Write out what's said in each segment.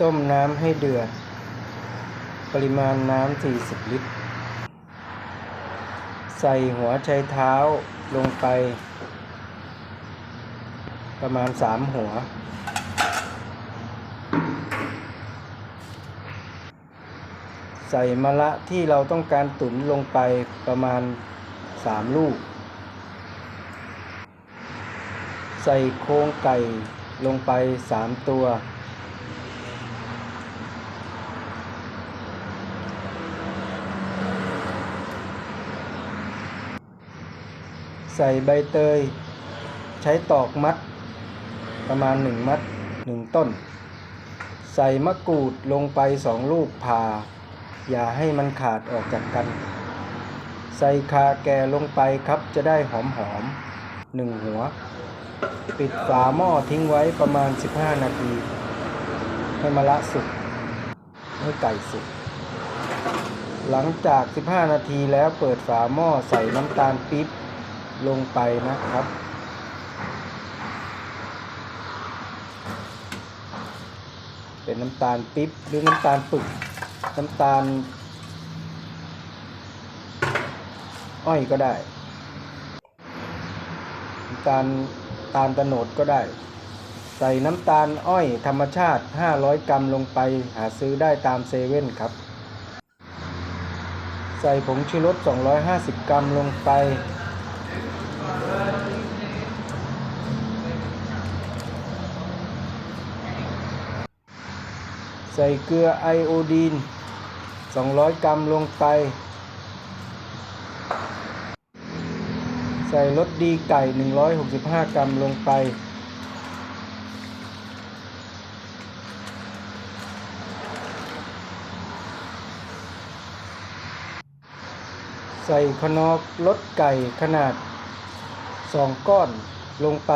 ต้มน้ำให้เดือด ปริมาณน้ำ 40 ลิตร ใส่หัวไชเท้าลงไป ประมาณ 3 หัว ใส่มะระที่เราต้องการตุ๋นลงไปประมาณ 3 ลูก ใส่โครงไก่ลงไป 3 ตัว ใส่ใบเตย ใช้ตอกมัด ประมาณ 1 มัด 1 ต้น ใส่มะกรูดลงไปสองลูกผ่า อย่าให้มันขาดออกจากกัน ใส่คาแก่ลงไปครับจะได้หอมหอมหนึ่งหัว ปิดฝาหม้อทิ้งไว้ประมาณ 15 นาที ให้มะละสุกให้ไก่สุกหลังจาก 15 นาทีแล้วเปิดฝาหม้อใส่น้ำตาลปี๊บ ลงไปนะครับ เป็นน้ำตาลปิ๊บหรือน้ำตาลปึก น้ำตาล อ้อยก็ได้ น้ำตาลตาลตะโนดก็ได้ ใส่น้ำตาลอ้อยธรรมชาติ 500 กรัมลงไปหาซื้อได้ตามเซเว่นครับใส่ผงชูรส 250 กรัมลงไป ใส่เกลือไอโอดีน 200 กรัมลงไป ใส่รสดีไก่ 165 กรัมลงไป ใส่ขนอกรสไก่ขนาด 2 ก้อนลงไป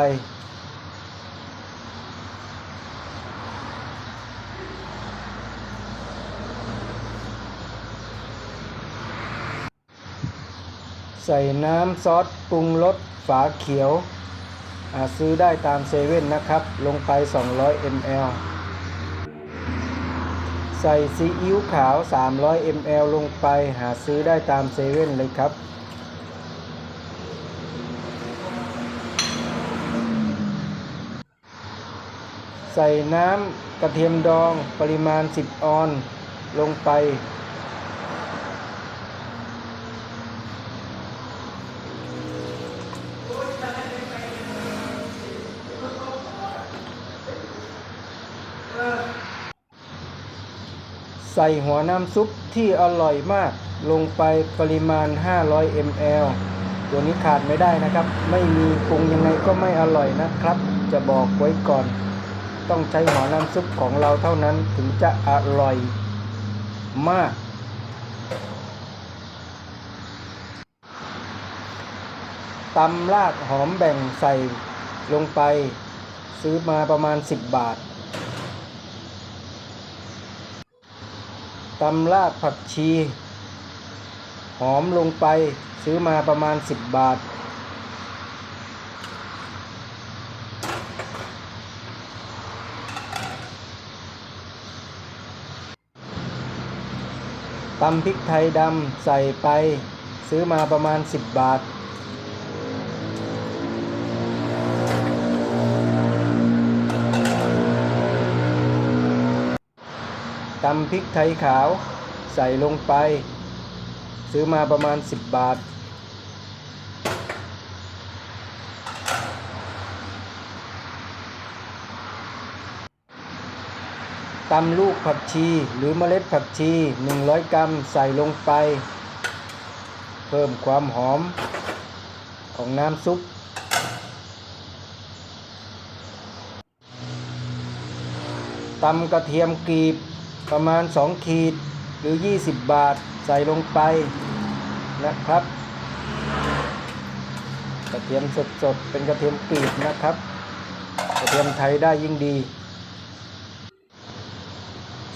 ใส่น้ำซอสปรุงรสฝาเขียวหาซื้อได้ตามเซเว่นนะครับ ลงไป 200 ml ใส่ซีอิ๊วขาว 300 ml ลงไปหาซื้อได้ตามเซเว่นเลยครับ ใส่น้ำกระเทียมดองปริมาณ 10 ออน ลงไป ใส่หัวน้ำซุปที่อร่อยมากลงไปปริมาณ 500 ml ตัวนี้ขาดไม่ได้นะครับ ไม่มีปรุงยังไงก็ไม่อร่อยนะครับ จะบอกไว้ก่อน ต้องใช้หัวน้ำซุปของเราเท่านั้นถึงจะอร่อยมาก ตำรากหอมแบ่งใส่ลงไป ซื้อมาประมาณ 10 บาท ตำรากผักชี หอมลงไปซื้อมาประมาณ 10 บาท ตำพริกไทยดำใส่ไปซื้อมาประมาณ 10 บาท ตำพริกไทยขาวใส่ลงไป ซื้อมาประมาณ 10 บาท ตำลูกผักชีหรือเมล็ดผักชี 100 กรัมใส่ลงไป เพิ่มความหอมของน้ำซุป ตำกระเทียมกรีบ ประมาณ 2 ขีดหรือ 20 บาทใส่ลงไปนะครับ กระเทียมสดๆ เป็นกระเทียมกรีบนะครับ กระเทียมไทยได้ยิ่งดี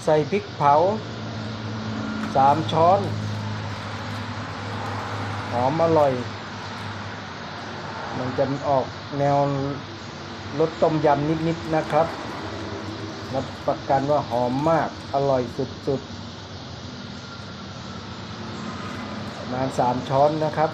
ใส่พริกเผา 3 ช้อน หอมอร่อย มันจะออกแนวรสต้มยำนิดๆนะครับ รับประกันว่าหอมมาก อร่อยสุดๆประมาณสามช้อนนะครับ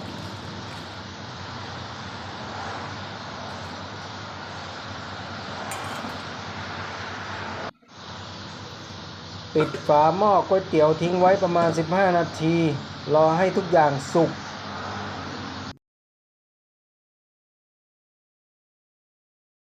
ปิดฝาหม้อก๋วยเตี๋ยวทิ้งไว้ประมาณ 15 นาที รอให้ทุกอย่างสุก